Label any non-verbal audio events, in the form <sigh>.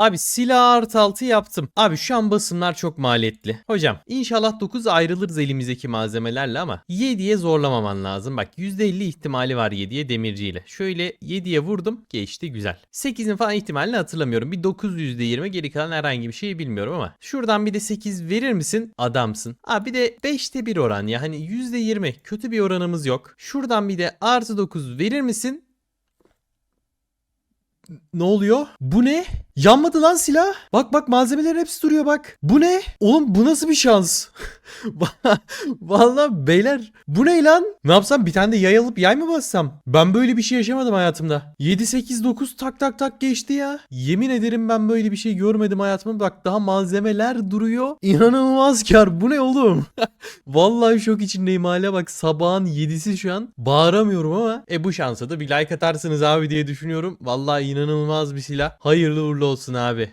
Abi silah artı altı yaptım. Abi şu an basımlar çok maliyetli. Hocam inşallah 9 ayrılırız elimizdeki malzemelerle ama 7'ye zorlamaman lazım. Bak %50 ihtimali var 7'ye demirciyle. Şöyle 7'ye vurdum geçti güzel. 8'in falan ihtimalini hatırlamıyorum. Bir 9 %20 geri kalan herhangi bir şeyi bilmiyorum ama. Şuradan bir de 8 verir misin? Adamsın. Abi bir de 5'te 1 oran ya. Hani %20 kötü bir oranımız yok. Şuradan bir de artı 9 verir misin? Ne oluyor? Bu ne? Yanmadı lan silah. Bak bak malzemeler hepsi duruyor bak. Bu ne? Oğlum bu nasıl bir şans? <laughs> Vallahi beyler bu ne lan? Ne yapsam bir tane de yay alıp yay mı bassam? Ben böyle bir şey yaşamadım hayatımda. 7 8 9 tak tak tak geçti ya. Yemin ederim ben böyle bir şey görmedim hayatımda. Bak daha malzemeler duruyor. İnanılmaz kar. Bu ne oğlum? <laughs> Vallahi şok içindeyim hala bak sabahın 7'si şu an. Bağıramıyorum ama e bu şansa da bir like atarsınız abi diye düşünüyorum. Vallahi inanılmaz bir silah. Hayırlı uğurlu olsun abi.